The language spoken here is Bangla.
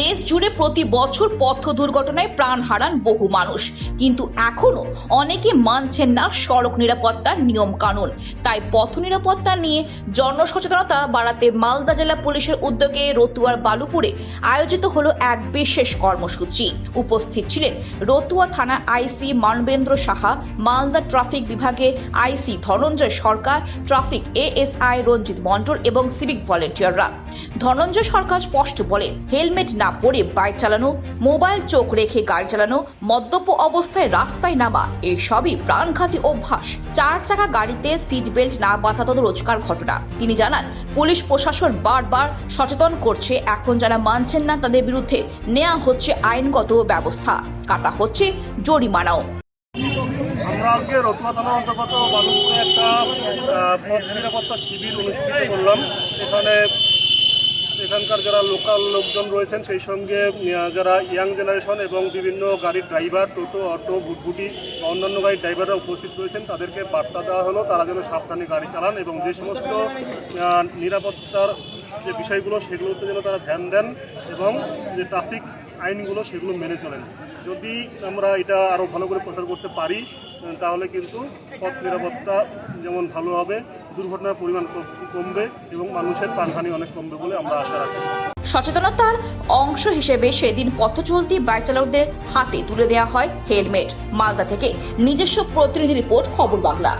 দেশ জুড়ে প্রতি বছর পথ দুর্ঘটনায় প্রাণ হারান বহু মানুষ। কিন্তু এখনও অনেকে মানছেন না সড়ক নিরাপত্তার নিয়ম কানুন তাই পথ নিরাপত্তা নিয়ে জনসচেতনতা বাড়াতে মালদা জেলা পুলিশের উদ্যোগে রতুয়ার বালুপুরে আয়োজিত হলো এক বিশেষ কর্মসূচি। উপস্থিত ছিলেন রতুয়া থানা আইসি মানবেন্দ্র সাহা, মালদা ট্রাফিক বিভাগে IC Dhananjay Sarkar, traffic ASI Ranjit Mondal এবং সিভিক ভলেন্টিয়াররা। ধনঞ্জয় সরকার স্পষ্ট বলেন, হেলমেট না পরে বাইক চালানো, মোবাইল চোখ রেখে গাড়ি চালানো, মদ্যপ অবস্থায় রাস্তায় নামা, এসবই প্রাণঘাতী অভ্যাস। চার চাকা গাড়িতে সিট বেল্ট না বাঁধা তো রোজকার ঘটনা। তিনি জানান, পুলিশ প্রশাসন বারবার সচেতন করছে, এখন যারা মানছেন না তাদের বিরুদ্ধে নেওয়া হচ্ছে আইনগত ব্যবস্থা। কাটা হচ্ছে জরিমানাও। আমরা আজকে রতুয়া থানার অন্তর্গত বালুপুরে একটা পথ নিরাপত্তা শিবির অনুষ্ঠিত করলাম। এখানে এখানকার যারা লোকাল লোকজন রয়েছেন, সেই সঙ্গে যারা ইয়াং জেনারেশন এবং বিভিন্ন গাড়ির ড্রাইভার টোটো অটো ভুটভুটি বা অন্যান্য গাড়ির ড্রাইভাররা উপস্থিত রয়েছেন, তাদেরকে বার্তা দেওয়া হলো, তারা যেন সাবধানে গাড়ি চালান এবং যে সমস্ত নিরাপত্তার যে বিষয়গুলো, সেগুলোতে যেন তারা ধ্যান দেন এবং যে ট্রাফিক আইনগুলো, সেগুলো মেনে চলেন। যদি আমরা এটা আরও ভালো করে প্রচার করতে পারি, তাহলে কিন্তু পথ নিরাপত্তা যেমন ভালো হবে দুর্ঘটনার পরিমাণ কম- কমবে এবং মানুষের প্রাণহানি অনেক কমবে বলে আমরা আশা রাখি। সচেতনতার অংশ হিসেবে সেদিন পথ চলতি বাইক চালকদের হাতে তুলে দেওয়া হয় হেলমেট। মালদা থেকে নিজস্ব প্রতিনিধি রিপোর্ট, খবর বাংলা।